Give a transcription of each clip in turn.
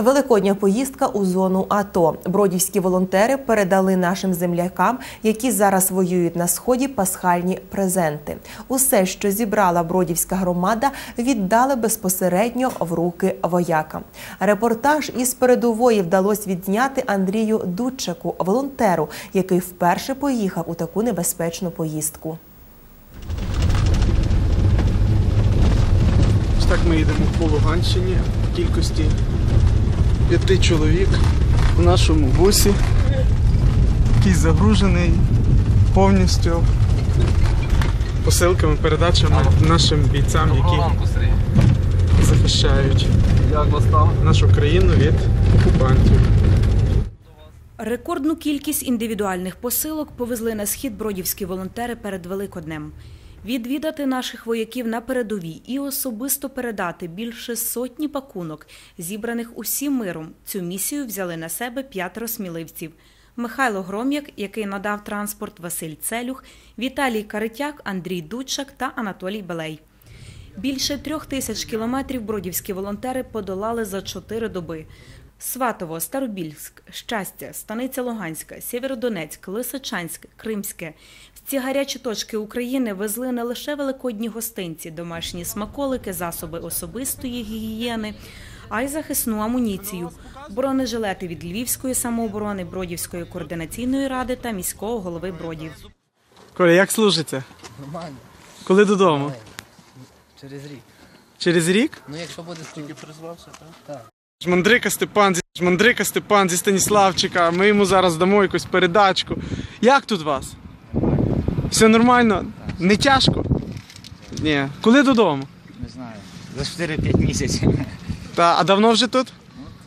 Великодня поїздка у зону АТО. Бродівські волонтери передали нашим землякам, які зараз воюють на сході, пасхальні презенти. Усе, що зібрала бродівська громада, віддали безпосередньо в руки воякам. Репортаж із передової вдалося відзняти Андрію Дудчаку, волонтеру, який вперше поїхав у таку небезпечну поїздку. Так ми їдемо по Луганщині в кількості п'яти чоловік в нашому бусі, який загружений повністю посилками, передачами нашим бійцям, які захищають нашу країну від окупантів. Рекордну кількість індивідуальних посилок повезли на схід бродівські волонтери перед Великоднем. Відвідати наших вояків на передовій і особисто передати більше сотні пакунок, зібраних усім миром. Цю місію взяли на себе п'ятеро сміливців. Михайло Гром'як, який надав транспорт Василь Целюх, Віталій Каритяк, Андрій Дудчак та Анатолій Белей. Більше трьох тисяч кілометрів бродівські волонтери подолали за чотири доби. Сватово, Старобільськ, Щастя, Станиця Луганська, Сєвєродонецьк, Лисичанськ, Кримське. В ці гарячі точки України везли не лише великодні гостинці, домашні смаколики, засоби особистої гігієни, а й захисну амуніцію, бронежилети від Львівської самооборони, Бродівської координаційної ради та міського голови Бродів. Коля, як служиться? Нормально. Коли додому? Через рік. Через рік? Ну якщо буде тільки призвався, так? Так. Жмандрика Степан, зі- Жмандрика Степан зі Станіславчика. Ми йому зараз дамо якусь передачку. Як тут вас? Все нормально? Не тяжко? Ні. Коли додому? Не знаю. За 4-5 місяців. Та, а давно вже тут?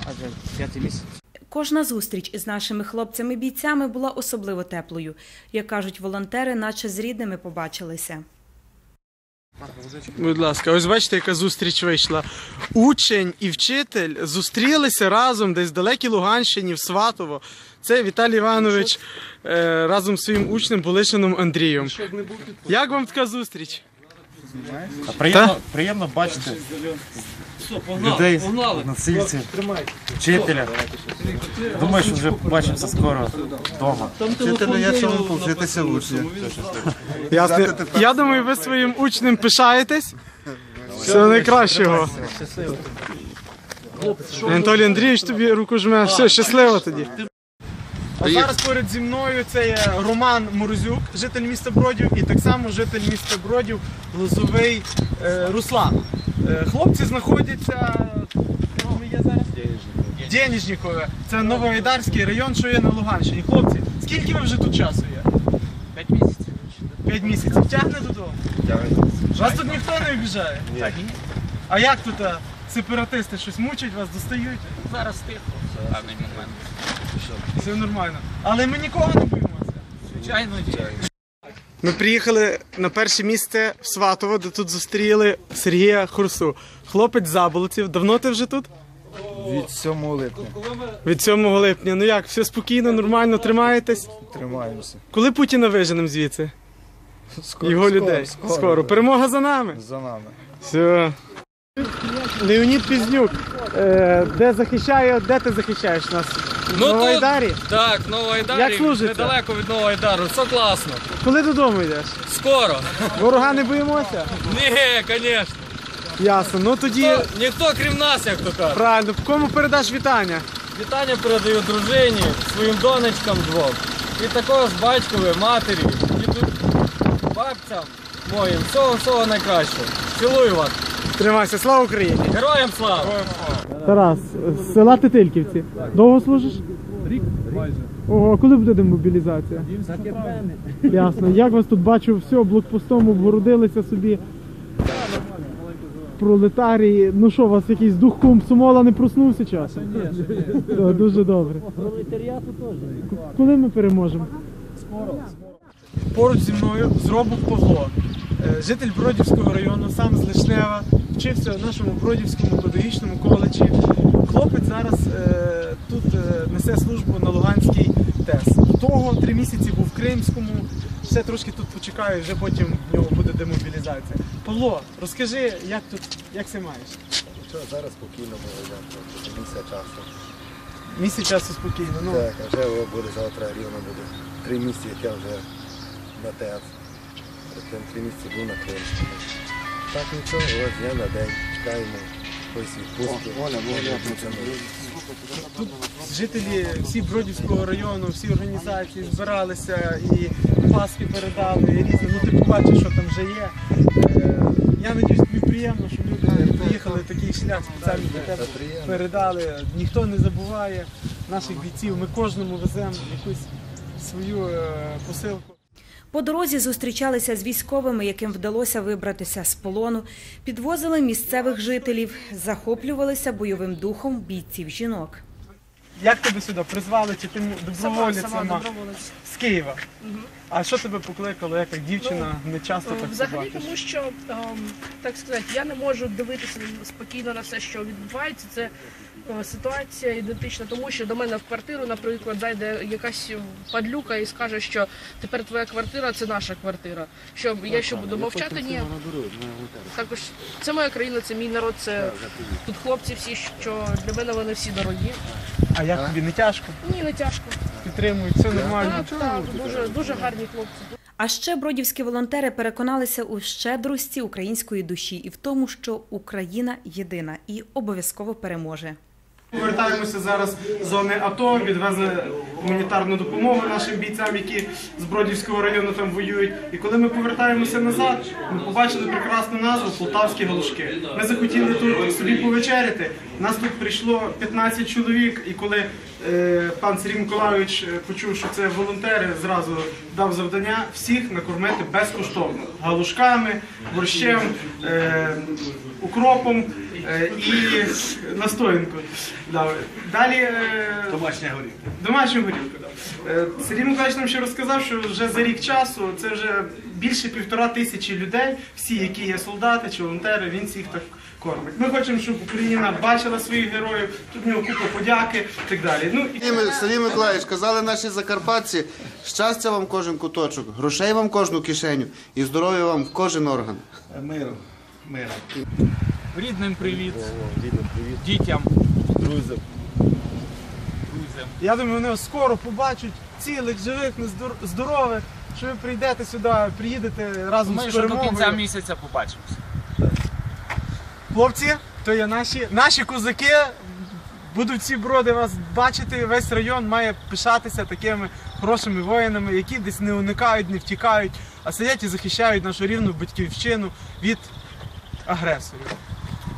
Адже п'ятий місяць. Кожна зустріч із нашими хлопцями-бійцями була особливо теплою. Як кажуть волонтери, наче з рідними побачилися. Будь ласка, ось бачите, яка зустріч вийшла. Учень і вчитель зустрілися разом десь в далекій Луганщині, в Сватово. Це Віталій Іванович е, разом з своїм учнем Полишином Андрієм. Як вам така зустріч? Приємно, приємно бачити людей, нацильців, вчителя. Думаю, що вже побачимося скоро вдома. Вчителю є чому повчитися в учні. Ясно. Я думаю, ви своїм учнем пишаєтесь. Всього найкращого. Анатолій Андрійович тобі руку жме. Все, щасливо тоді. А зараз поряд зі мною це є Роман Морозюк, житель міста Бродів, і так само житель міста Бродів Лозовий е, Руслан. Е, хлопці знаходяться. зараз? Денежнікове. Це Новоайдарський район, що є на Луганщині. Хлопці, скільки ви вже тут часу є? П'ять місяців. П'ять місяців. Тягне додому? Вас тут ніхто не обіжає? Так, ні. А як тут а, сепаратисти щось мучать вас, достають? Зараз тихо, в певний момент. Все нормально. Але ми нікого не боїмося. Звичайно, ні. Ми приїхали на перше місце в Сватово, де тут зустріли Сергія Хурсу. Хлопець Заболоців. Давно ти вже тут? Від 7 липня Від 7 липня. Ну як, все спокійно, нормально, тримаєтесь? тримаємося. Коли Путіна виженемо звідси? Скоро, Його скоро, людей. Скоро, Скоро. Перемога за нами. За нами. Все. Леонід Пізнюк. Е, де захищає, де ти захищаєш нас? В Ну, Новоайдарі? Так, Новоайдарі, Як служиться? недалеко від Новоайдару, все класно. Коли додому йдеш? Скоро. Ворога не боїмося? Ні, звісно. Ясно. Ну тоді Ніхто, ніхто крім нас, як то кажуть. правильно. Кому передаш вітання? Вітання передаю дружині, своїм донечкам двом. І також батькові, матері, діду, бабцям моїм. Всього всього найкращого. Цілую вас. Тримайся, слава Україні! Героям слава! Тарас, з села Тетильківці. Довго служиш? Рік майже. Ого, а коли буде демобілізація? Ясно. Як вас тут бачу, все, блокпостом обгородилися собі. Пролетарії. Ну що, у вас якийсь дух комсомола не проснувся часом? Ні, Дуже добре. Пролетаріату теж. Коли ми переможемо? Скоро. Поруч зі мною зробок Павло. Е, Житель Бродівського району, сам з Лишнева, вчився в нашому Бродівському педагогічному коледжі. Хлопець зараз е, тут е, несе службу на Луганській ТЕС. До того три місяці був в Кримському. Ще трошки тут почекаю, вже потім в нього буде демобілізація. Павло, розкажи, як тут, як це маєш? що зараз спокійно було місяць часу. Місяць часу спокійно. Ну, Так, а вже буде завтра рівно буде. Три місяці, як я вже на ТЕЦ. Тим три місяці був на Кримському. Так нічого, ось я на день. Чекаємо якоїсь відпустки. Оля, жителі всі Бродівського району, всі організації збиралися і паски передали, і різні. Ну ти побачиш, що там вже є. Е, Я надіюсь, тобі приємно, що люди приїхали такий шлях спеціально для тебе передали. Ніхто не забуває наших бійців. Ми кожному веземо якусь свою е, посилку. По дорозі зустрічалися з військовими, яким вдалося вибратися з полону, підвозили місцевих жителів, захоплювалися бойовим духом бійців жінок. Як тебе сюди призвали? Чи ти доброволець Сама, сама? доброволець. з Києва? А що тебе покликало? Як дівчина не часто так Взагалі, тому що ем, так сказати, я не можу дивитися спокійно на все, що відбувається. Це е, ситуація ідентична, тому що до мене в квартиру, наприклад, зайде якась падлюка і скаже, що тепер твоя квартира це наша квартира. Що я що буду мовчати? Ні. Також це моя країна, це мій народ, це тут хлопці всі, що для мене вони всі дорогі. А як тобі не тяжко? Ні, не тяжко. Підтримують, все нормально. Так, так, дуже дуже гарні хлопці. А ще бродівські волонтери переконалися у щедрості української душі і в тому, що Україна єдина і обов'язково переможе. Повертаємося зараз з зони АТО, відвезли гуманітарну допомогу нашим бійцям, які з Бродівського району там воюють. І коли ми повертаємося назад, ми побачили прекрасну назву Полтавські галушки. Ми захотіли тут собі повечеряти. Нас тут прийшло 15 чоловік, і коли е, пан Сергій Миколайович е, почув, що це волонтери, зразу дав завдання всіх накормити безкоштовно галушками, борщем, е, укропом і настоянкою. Да. Далі е, Домашня горілка. домашню горілку. Да. Е, Сергій Миколаївич нам ще розказав, що вже за рік часу це вже більше півтора тисячі людей, всі, які є солдати чи волонтери, він всіх так кормить. Ми хочемо, щоб Україна бачила своїх героїв, тут в нього купа подяки і так далі. Ну, і... Сергій- Сергій Миколаївич, казали наші закарпатці, щастя вам кожен куточок, грошей вам кожну кишеню і здоров'я вам в кожен орган. Миру. Миру. Рідним привіт. Дітям. Друзям. Друзям. Я думаю, вони скоро побачать цілих, живих, нездор- здорових, що ви прийдете сюди, приїдете разом Ми з що до кінця місяця побачимося. Хлопці, то є наші, наші козаки. Будуть ці броди вас бачити. Весь район має пишатися такими хорошими воїнами, які десь не уникають, не втікають, а сидять і захищають нашу рівну батьківщину від агресорів.